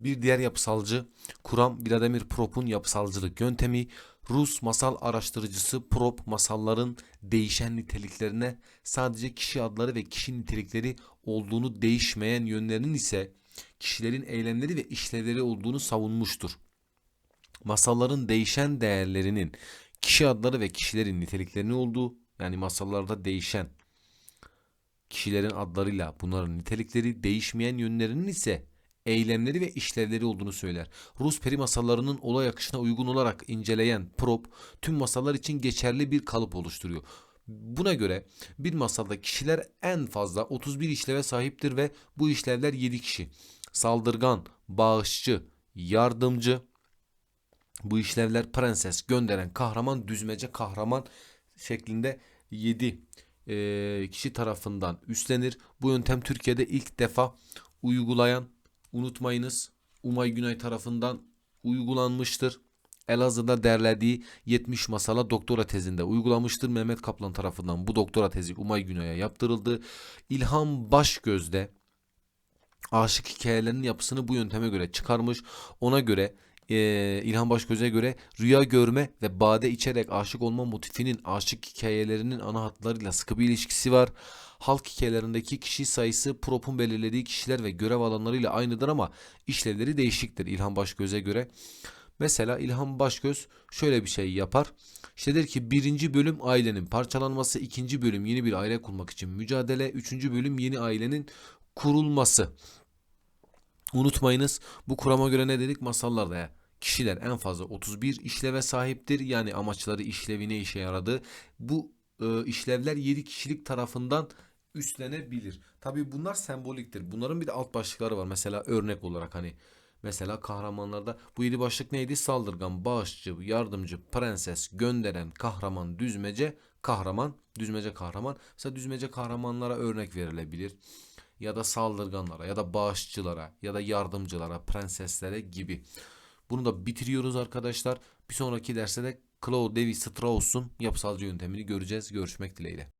Bir diğer yapısalcı Kuram Vladimir Prop'un yapısalcılık yöntemi Rus masal araştırıcısı Prop masalların değişen niteliklerine sadece kişi adları ve kişi nitelikleri olduğunu değişmeyen yönlerinin ise kişilerin eylemleri ve işlevleri olduğunu savunmuştur. Masalların değişen değerlerinin kişi adları ve kişilerin niteliklerini olduğu yani masallarda değişen kişilerin adlarıyla bunların nitelikleri değişmeyen yönlerinin ise eylemleri ve işlevleri olduğunu söyler. Rus peri masallarının olay akışına uygun olarak inceleyen Prop tüm masallar için geçerli bir kalıp oluşturuyor. Buna göre bir masalda kişiler en fazla 31 işleve sahiptir ve bu işlevler 7 kişi. Saldırgan, bağışçı, yardımcı, bu işlevler prenses, gönderen, kahraman, düzmece, kahraman şeklinde 7 kişi tarafından üstlenir. Bu yöntem Türkiye'de ilk defa uygulayan unutmayınız Umay Günay tarafından uygulanmıştır. Elazığ'da derlediği 70 masala doktora tezinde uygulamıştır. Mehmet Kaplan tarafından bu doktora tezi Umay Günay'a yaptırıldı. İlham Başgöz'de aşık hikayelerinin yapısını bu yönteme göre çıkarmış. Ona göre eee İlhan Başgöz'e göre rüya görme ve bade içerek aşık olma motifinin aşık hikayelerinin ana hatlarıyla sıkı bir ilişkisi var. Halk hikayelerindeki kişi sayısı Prop'un belirlediği kişiler ve görev alanlarıyla aynıdır ama işlevleri değişiktir İlhan Başgöz'e göre. Mesela İlhan Başgöz şöyle bir şey yapar. İşte der ki birinci bölüm ailenin parçalanması, ikinci bölüm yeni bir aile kurmak için mücadele, üçüncü bölüm yeni ailenin kurulması. Unutmayınız bu kurama göre ne dedik masallarda ya. Kişiler en fazla 31 işleve sahiptir. Yani amaçları işlevine işe yaradı. Bu e, işlevler 7 kişilik tarafından üstlenebilir. Tabii bunlar semboliktir. Bunların bir de alt başlıkları var. Mesela örnek olarak hani mesela kahramanlarda bu yedi başlık neydi? Saldırgan, bağışçı, yardımcı, prenses, gönderen, kahraman, düzmece, kahraman, düzmece kahraman. Mesela düzmece kahramanlara örnek verilebilir ya da saldırganlara ya da bağışçılara ya da yardımcılara, prenseslere gibi. Bunu da bitiriyoruz arkadaşlar. Bir sonraki derste de Claude Levi Strauss'un yapısalcı yöntemini göreceğiz. Görüşmek dileğiyle.